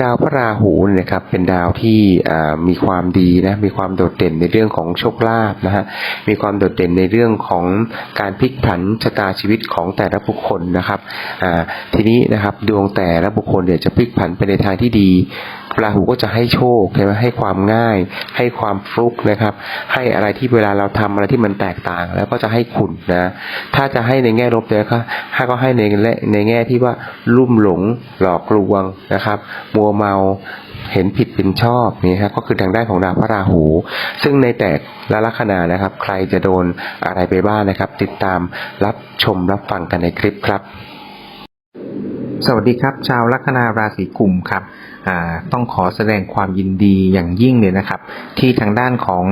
ดาวพระราหูนะครับเป็นดาวที่มีความดีนะมีความโดดเด่นในเรื่องของโชคลาภนะฮะมีความโดดเด่นในเรื่องของการพลิกผันชะตาชีวิตของแต่ละบุคคลนะครับทีนี้นะครับดวงแต่ละบุคคลเนี่ยจะพลิกผันไปในทางที่ดี ราหูก็จะให้โชคใช่ไหมให้ความง่าย ให้ความฟลุกนะครับ ให้อะไรที่เวลาเราทำอะไรที่มันแตกต่าง แล้วก็จะให้คุณนะ ถ้าจะให้ในแง่ลบเนี่ยก็ถ้าก็ให้ในแง่ในแง่ที่ว่าลุ่มหลงหลอกลวงนะครับ มัวเมาเห็นผิดเป็นชอบนี่ครับก็คือทางด้านของดาวพระราหู ซึ่งในแต่ละลัคนานะครับ ใครจะโดนอะไรไปบ้างนะครับ ติดตามรับชมรับฟังกันในคลิปครับ สวัสดีครับ ชาวลัคนาราศีกุมครับต้องขอแสดงความยินดีอย่างยิ่งเลยนะครับ ที่ทางด้านของ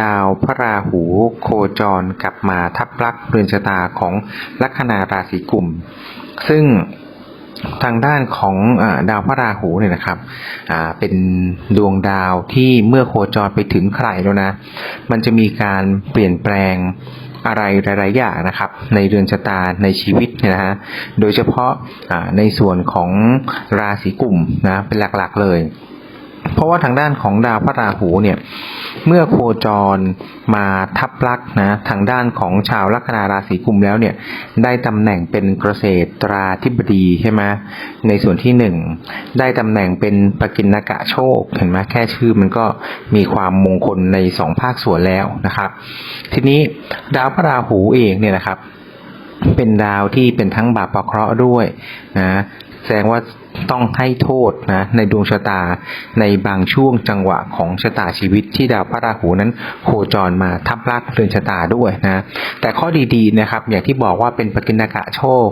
ดาวพระราหูโคจรกลับมาทับลักเรือนชะตาของลัคนาราศีกุม ซึ่งทางด้านของอดาวพระราหูเนี่ยนะครับเป็นดวงดาวที่เมื่อโคจรไปถึงใครแล้วนะ มันจะมีการเปลี่ยนแปลง อะไรหลาย ๆ อย่างนะครับ ในเรือนชะตาในชีวิตเนี่ยนะฮะโดยเฉพาะในส่วนของราศีกลุ่มนะเป็นหลัก ๆ เลย เพราะว่าทางด้านของดาวพระราหูเนี่ยเมื่อโคจรมาทับลักนะทางด้านของชาวลัคนาราศีกุมแล้วเนี่ยได้ตำแหน่งเป็นเกษตราธิบดีใช่ไหมในส่วนที่หนึ่งได้ตำแหน่งเป็นปกินกะโชคเห็นไหมแค่ชื่อมันก็มีความมงคลในสองภาคส่วนแล้วนะครับ ทีนี้ดาวพระราหูเองเนี่ยนะครับเป็นดาวที่เป็นทั้งบาปประเคราะห์ด้วยนะ แสดงว่าต้องให้โทษนะในดวงชะตาในบางช่วงจังหวะของชะตาชีวิตที่ดาวพระราหูนั้นโคจรมาทับลักเรือนชะตาด้วยนะแต่ข้อดีๆนะครับ อย่างที่บอกว่าเป็นปกินกะโชค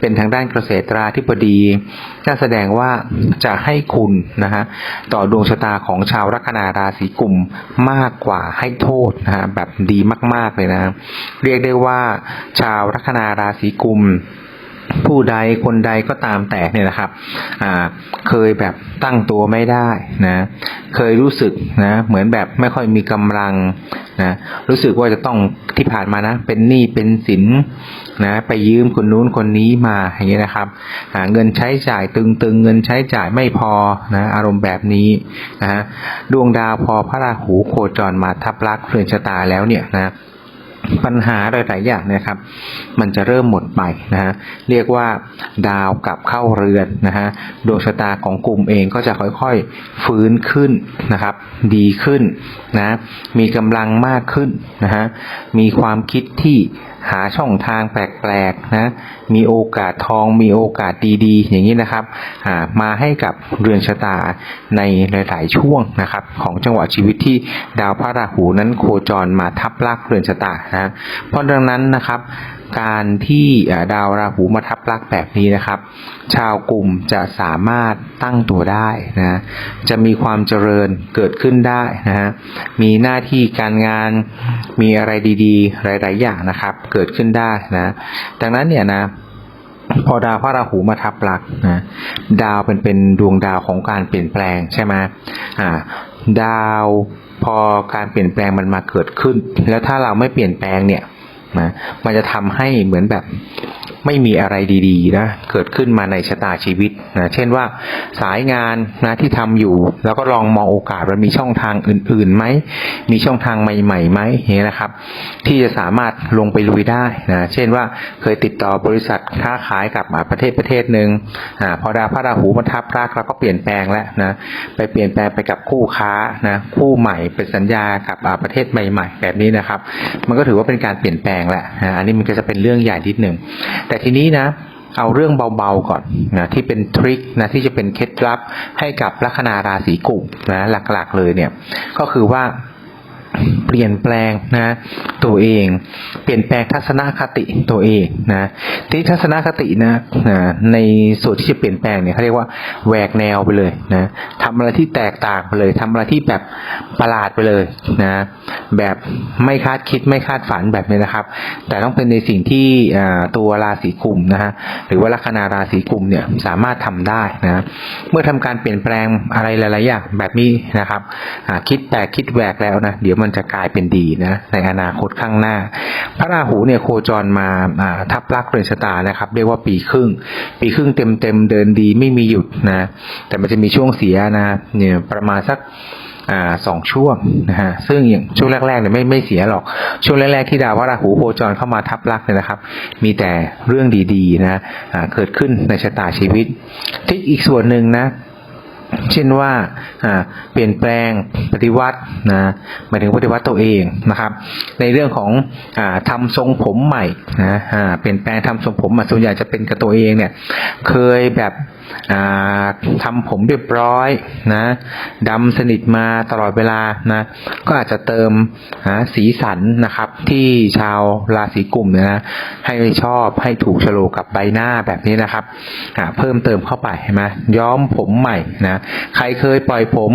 เป็นทางด้านเกษตราธิบดีนั่นแสดงว่าจะให้คุณนะฮะต่อดวงชะตาของชาวลัคนาราศีกุมมากกว่าให้โทษนะฮะแบบดีมากๆเลยนะ เรียกได้ว่าชาวลัคนาราศีกุม ผู้ใดคนใดก็ตามแต่เนี่ยนะครับเคยแบบตั้งตัวไม่ได้นะเคยรู้สึกนะเหมือนแบบไม่ค่อยมีกำลังนะรู้สึกว่าจะต้องที่ผ่านมานะเป็นหนี้เป็นสินนะไปยืมคนนู้นคนนี้มาอย่างเงี้ยนะครับเงินใช้จ่ายตึงๆ เงินใช้จ่ายไม่พอนะอารมณ์แบบนี้นะฮะดวงดาวพอพระราหูโคจรมาทับลักเรือนชะตาแล้วเนี่ยนะ ปัญหาหลาย ๆ อย่างนะครับ มันจะเริ่มหมดไปนะฮะเรียกว่าดาวกลับเข้าเรือนนะฮะดวงชะตาของกลุ่มเองก็จะค่อย ๆ ฟื้นขึ้นนะครับ ดีขึ้นนะ มีกำลังมากขึ้นนะฮะมีความคิดที่ หาช่องทางแปลกๆนะ มีโอกาสทองมีโอกาสดีๆ อย่างนี้นะครับมาให้กับเรือนชะตาในหลาย ๆ ช่วงนะครับ ของจังหวะชีวิตที่ดาวพระราหูนั้นโคจรมาทับลักเรือนชะตานะเพราะดังนั้นนะครับ การที่ดาวราหูมาทับลักแบบนี้นะครับ ชาวกลุ่มจะสามารถตั้งตัวได้นะจะมีความเจริญเกิดขึ้นได้นะฮะมีหน้าที่การงานมีอะไรดีๆ หลาย ๆ อย่างนะครับ เกิดขึ้นได้นะดังนั้นเนี่ยนะพอดาวพระราหูมาทับลักนะดาวเป็นเป็นดวงดาวของการเปลี่ยนแปลงใช่ไหมอ่าดาวพอการเปลี่ยนแปลงมันมาเกิดขึ้น แล้วถ้าเราไม่เปลี่ยนแปลงเนี่ย นะมันจะทำให้เหมือนแบบไม่มีอะไรดีๆนะเกิดขึ้นมาในชะตาชีวิตนะเช่นว่าสายงานนะที่ทำอยู่ แล้วก็ลองมองโอกาสว่ามีช่องทางอื่นๆไหมมีช่องทางใหม่ๆไหมอย่างนี้ยนะครับ ที่จะสามารถลงไปลุยได้นะเช่นว่าเคยติดต่อบริษัทค้าขายกับอาประเทศประเทศหนึ่งอ่าพอดาวพระราหูมาทับรากเราก็เปลี่ยนแปลงแล้วนะไปเปลี่ยนแปลงไปกับคู่ค้านะคู่ใหม่เป็นสัญญากับอาประเทศใหม่ ๆ แบบนี้นะครับ มันก็ถือว่าเป็นการเปลี่ยนแปลงแหละนะอันนี้มันก็จะเป็นเรื่องใหญ่นิดหนึ่งแต่ทีนี้นะเอาเรื่องเบาๆก่อนนะที่เป็นทริคนะที่จะเป็นเคล็ดลับให้กับลัคนาราศีกุมนะหลักๆเลยเนี่ยก็คือว่าเปลี่ยนแปลงนะตัวเอง เปลี่ยนแปลงทัศนคติตัวเองนะที่ทัศนคตินะนะในส่วนที่จะเปลี่ยนแปลงเนี่ยเขาเรียกว่าแหวกแนวไปเลยนะทำอะไรที่แตกต่างไปเลยทำอะไรที่แบบประหลาดไปเลยนะ แบบไม่คาดคิดไม่คาดฝันแบบนี้นะครับ แต่ต้องเป็นในสิ่งที่ตัวราศีกุมนะฮะหรือว่าลัคนาราศีกุมเนี่ยสามารถทำได้นะเมื่อทำการเปลี่ยนแปลงอะไรหลายๆอย่างแบบนี้นะครับคิดแปลกคิดแหวกแล้วนะเดี๋ยวมันจะกลายเป็นดีนะในอนาคตข้างหน้า พระราหูเนี่ยโคจรมาทับลักเรือนชะตานะครับ เรียกว่าปีครึ่ง ปีครึ่งเต็มเต็มๆเดินดีไม่มีหยุดนะแต่มันจะมีช่วงเสียนะเนี่ยประมาณสัก อ่าสองช่วงนะฮะซึ่งอย่างช่วงแรกๆเนี่ยไม่ไม่เสียหรอก ช่วงแรกๆที่ดาวพระราหูโคจรเข้ามาทับลักเนี่ยนะครับ มีแต่เรื่องดีๆนะอ่าเกิดขึ้นในชะตาชีวิตที่อีกส่วนหนึ่งนะ เช่นว่าอ่าเปลี่ยนแปลงปฏิวัตินะหมายถึงปฏิวัติตัวเองนะครับ ในเรื่องของอาทำทรงผมใหม่นะอ่าเปลี่ยนแปลงทำทรงผมอะส่วนใหญ่จะเป็นกับตัวเองเนี่ยเคยแบบอ่าทำผมเรียบร้อยนะดำสนิทมาตลอดเวลานะก็อาจจะเติมสีสันนะครับ ที่ชาวราศีกุมเนี่ยนะให้ชอบให้ถูกโฉลกกับใบหน้าแบบนี้นะครับอ่าเพิ่มเติมเข้าไปเห็นไหมย้อมผมใหม่นะใครเคยปล่อยผม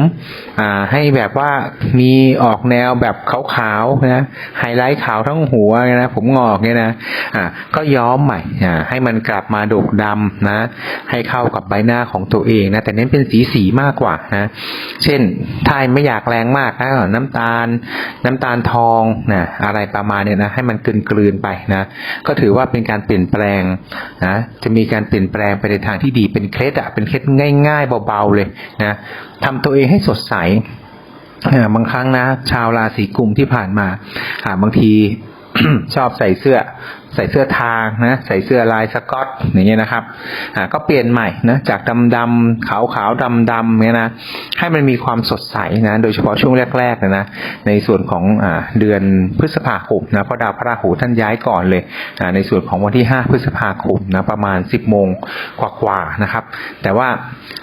อ่าให้แบบว่ามีออกแนวแบบขาวๆนะไฮไลท์ขาวทั้งหัวนะผมงอกเนี่ยนะอ่าก็ย้อมใหม่อ่าให้มันกลับมาดกดำนะ ให้เข้ากับใบหน้าของตัวเองนะแต่เน้นเป็นสีสีมากกว่านะเช่นถ้าไม่อยากแรงมากนะน้ำตาลน้ำตาลทองนะอะไรประมาณเนี้ยนะให้มันกลืนกลืนๆไปนะก็ถือว่าเป็นการเปลี่ยนแปลงนะจะมีการเปลี่ยนแปลงไปในทางที่ดีเป็นเคล็ดอะเป็นเคล็ดง่าย ๆ เบาๆเลยนะทำตัวเองให้สดใสบางครั้งนะ ชาวราศีกุมที่ผ่านมาบางทีชอบใส่เสื้อ ใส่เสื้อทางนะใส่เสื้อลายสกอตอย่างเงี้ยนะครับอ่าก็เปลี่ยนใหม่นะจากดำดำขาวขาวดำดำเนี่ยนะให้มันมีความสดใสนะโดยเฉพาะช่วงแรกๆนะนะในส่วนของอ่าเดือนพฤษภาคมนะเพราะดาวพระราหูท่านย้ายก่อนเลยอ่าในส่วนของวันที่ 5 พฤษภาคมนะประมาณ 10โมงกว่าๆนะครับ แต่ว่า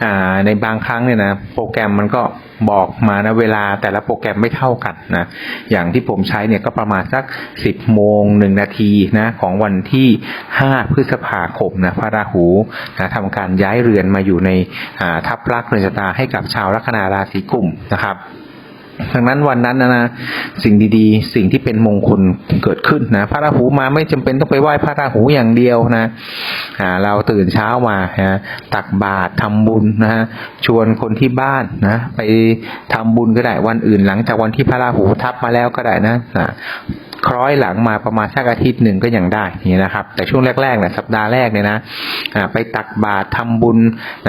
อ่าในบางครั้งเนี่ยนะโปรแกรมมันก็บอกมานะเวลาแต่ละโปรแกรมไม่เท่ากันนะอย่างที่ผมใช้เนี่ยก็ประมาณสัก 10โมง1นาทีนะของวันที่ 5 พฤษภาคมนะพระราหูนะทำการย้ายเรือนมาอยู่ในทับลักษณ์เรือนชะตาให้กับชาวลัคนาราศีกุมนะครับดังนั้นวันนั้นนะนะสิ่งดีๆ สิ่งที่เป็นมงคลเกิดขึ้นนะพระราหูมาไม่จำเป็นต้องไปไหว้พระราหูอย่างเดียวนะอ่าเราตื่นเช้ามานะตักบาตรทำบุญนะฮะชวนคนที่บ้านนะไปทำบุญก็ได้วันอื่นหลังจากวันที่พระราหูทับมาแล้วก็ได้นะ คล้อยหลังมาประมาณสักอาทิตย์หนึ่งก็ยังได้นี่นะครับ แต่ช่วงแรกๆเนี่ยสัปดาห์แรกเนี่ยนะอ่าไปตักบาตรทำบุญ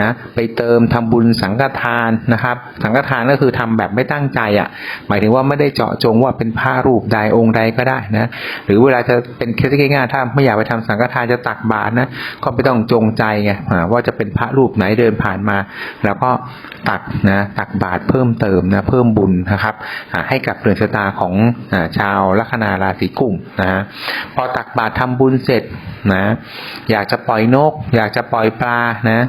นะไปเติมทำบุญสังฆทานนะครับ สังฆทานก็คือทำแบบไม่ตั้งใจอะ หมายถึงว่าไม่ได้เจาะจงว่าเป็นพระรูปใดองค์ใดก็ได้นะหรือเวลาจะเป็นเคสง่ายๆถ้าไม่อยากไปทำสังฆทานจะตักบาตรนะก็ไม่ต้องจงใจไงว่าจะเป็นพระรูปไหนเดินผ่านมา แล้วก็ตักนะตักบาตรเพิ่มเติมนะเพิ่มบุญนะครับให้กับเรือนชะตาของอชาวลัคนาราศีกุมนะฮะพอตักบาตรทำบุญเสร็จนะ อยากจะปล่อยนก อยากจะปล่อยปลานะ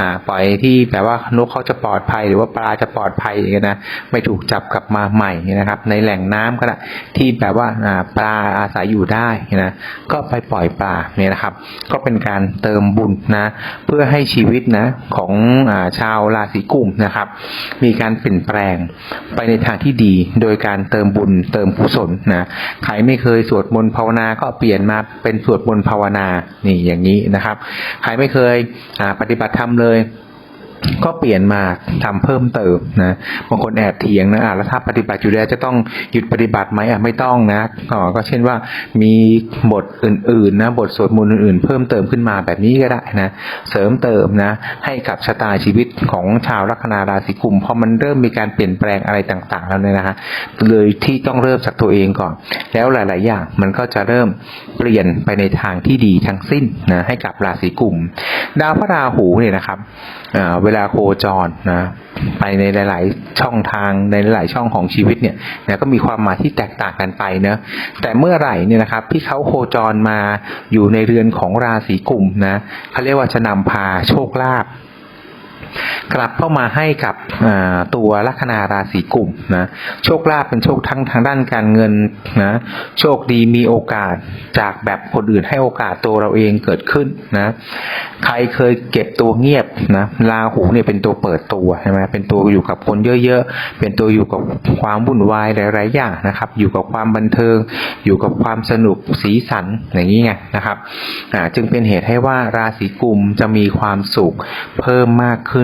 อ่าปล่อยที่แบบว่านกเขาจะปลอดภัยหรือว่าปลาจะปลอดภัยอย่างเงี้ยนะไม่ถูกจับกลับมาใหม่นะครับ ในแหล่งน้ำก็ได้ที่แบบว่าอ่าปลาอาศัยอยู่ได้นะก็ไปปล่อยปลาเนี่ยนะครับ ก็เป็นการเติมบุญนะเพื่อให้ชีวิตนะของอาชาวราศีกุมนะครับ มีการเปลี่ยนแปลงไปในทางที่ดี โดยการเติมบุญเติมกุศลนะใครรไม่เคยสวดมนต์ภาวนาก็เปลี่ยนมาเป็นสวดมนต์ภาวนานี่อย่างนี้นะครับ ใครไม่เคยปฏิบัติธรรมเลย ก็เปลี่ยนมาทำเพิ่มเติมนะบางคนแอบเถียงนะอะแล้วถ้าปฏิบัติอยู่แล้วจะต้องหยุดปฏิบัติไหมอะไม่ต้องนะอ๋อก็เช่นว่ามีบทอื่นๆนะบทสวดมนต์อื่นๆ เพิ่มเติมขึ้นมาแบบนี้ก็ได้นะเสริมเติมนะ ให้กับชะตาชีวิตของชาวลัคนาราศีกุมพอมันเริ่มมีการเปลี่ยนแปลงอะไรต่างๆ แล้วเนี่ยนะฮะเลยที่ต้องเริ่มจากตัวเองก่อน แล้วหลาย ๆ อย่างมันก็จะเริ่มเปลี่ยนไปในทางที่ดีทั้งสิ้นนะให้กับราศีกุม ดาวพระราหูเนี่ยนะครับอ่าเวลาโคจรนะไปในหลาย ๆ ช่องทางในหลายช่องของชีวิตเนี่ยนะก็มีความหมายที่แตกต่างกันไปเนะแต่เมื่อไหร่เนี่ยนะครับที่เขาโคจรมาอยู่ในเรือนของราศีกุมนะเขาเรียกว่าจะนำพาโชคลาภ กลับเข้ามาให้กับตัวลัคนาราศีกลุ่มนะโชคลาภเป็นโชคทั้งทางด้านการเงินนะโชคดีมีโอกาสจากแบบคนอื่นให้โอกาสตัวเราเองเกิดขึ้นนะใครเคยเก็บตัวเงียบนะราหูเนี่ยเป็นตัวเปิดตัวใช่ไหมเป็นตัวอยู่กับคนเยอะๆ เป็นตัวอยู่กับความวุ่นวายหลายๆอย่างนะครับ อยู่กับความบันเทิง อยู่กับความสนุกสีสันอย่างนี้ไงนะครับจึงเป็นเหตุให้ว่าราศีกุมจะมีความสุขเพิ่มมากขึ้น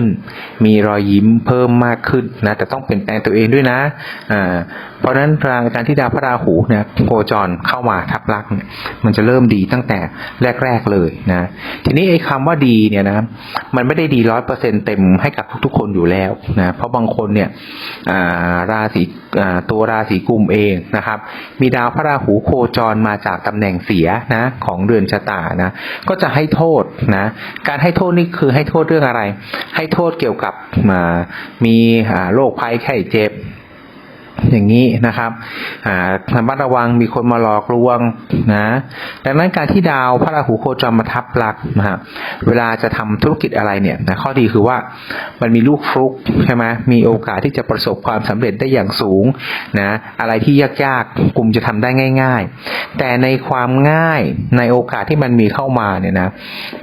มีรอยยิ้มเพิ่มมากขึ้นนะแต่ต้องเปลี่ยนแปลงตัวเองด้วยนะอ่าเพราะฉะนั้นการที่ดาวพระราหูเนี่ยโคจรเข้ามาทับลักเนี่ยมันจะเริ่มดีตั้งแต่แรก ๆเลยนะทีนี้ไอ้คำว่าดีเนี่ยนะมันไม่ได้ดีร้อยเปอร์เซ็นเต็มให้กับทุกๆคนอยู่แล้วนะเพราะบางคนเนี่ยอ่าราศีอ่าตัวราศีกุมเองนะครับ มีดาวพระราหูโคจรมาจากตำแหน่งเสียนะของเรือนชะตานะก็จะให้โทษนะการให้โทษนี่คือให้โทษเรื่องอะไร ใให้โทษเกี่ยวกับมีโรคภัยไข้เจ็บ อย่างนี้นะครับระมัดระวังมีคนมาหลอกลวงนะดังนั้นการที่ดาวพระราหูโคจรมาทับลักนะฮะเวลาจะทำธุรกิจอะไรเนี่ยนะข้อดีคือว่ามันมีลูกฟลุกใช่ไหมมีโอกาสที่จะประสบความสำเร็จได้อย่างสูงนะอะไรที่ยากๆกลุ่มจะทำได้ง่าย ๆ แต่ในความง่ายในโอกาสที่มันมีเข้ามาเนี่ยนะ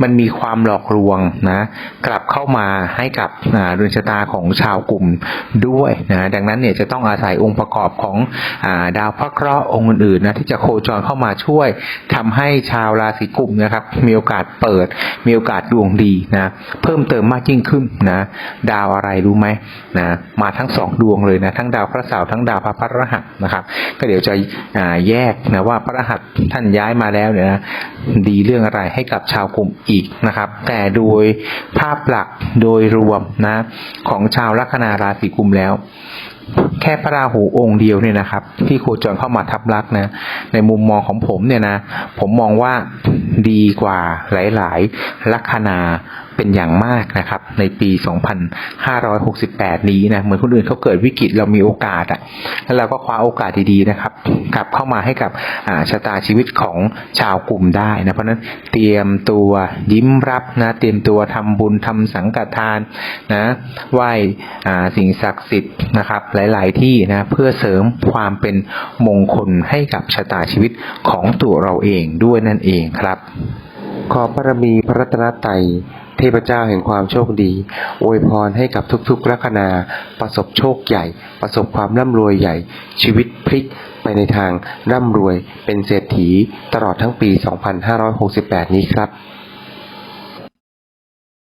มันมีความหลอกลวงนะกลับเข้ามาให้กับอ่าเรือนชะตาของชาวกลุ่มด้วยนะดังนั้นเนี่ยจะต้องอาศัยองค์ประกอบของอาดาวพระเคราะห์องค์อื่นๆนะที่จะโคจรเข้ามาช่วยทำให้ชาวราศีกุมนะครับ มีโอกาสเปิด มีโอกาสดวงดีนะเพิ่มเติมมากยิ่งขึ้นนะดาวอะไรรู้ไหมนะมาทั้งสองดวงเลยนะทั้งดาวพระเสาร์ทั้งดาวพระพฤหัสนะครับ ก็เดี๋ยวจะแยกนะว่าพระรหัสท่านย้ายมาแล้วเนี่ยนะดีเรื่องอะไรให้กับชาวกลุ่มอีกนะครับ แต่โดยภาพหลักโดยรวมนะของชาวลัคนาราศีกุมแล้ว แค่พระราหูองค์เดียวเนี่ยนะครับ ที่โคจรเข้ามาทับลักนะ ในมุมมองของผมเนี่ยนะ ผมมองว่าดีกว่าหลาย ๆ ลัคนา เป็นอย่างมากนะครับ ในปี 2568 นี้นะเหมือนคนอื่นเขาเกิดวิกฤตเรามีโอกาสอะ่ะแล้วเราก็คว้าโอกาสดีๆนะครับกลับเข้ามาให้กับชะตาชีวิตของชาวกลุ่มได้นะเพราะนั้นเตรียมตัวยิ้มรับนะเตรียมตัวทำบุญทำสังฆทานนะไหว้สิ่งศักดิ์สิทธิ์นะครับ หลาย ๆ ที่นะเพื่อเสริมความเป็นมงคลให้กับชะตาชีวิตของตัวเราเองด้วยนั่นเองครับ ขอบารมีพระรัตนตรัยเทพเจ้าแห่งความโชคดี อวยพรให้กับทุกๆลัคนา ประสบโชคใหญ่ ประสบความร่ำรวยใหญ่ ชีวิตพลิกไปในทางร่ำรวยเป็นเศรษฐีตลอดทั้งปี 2568 นี้ครับ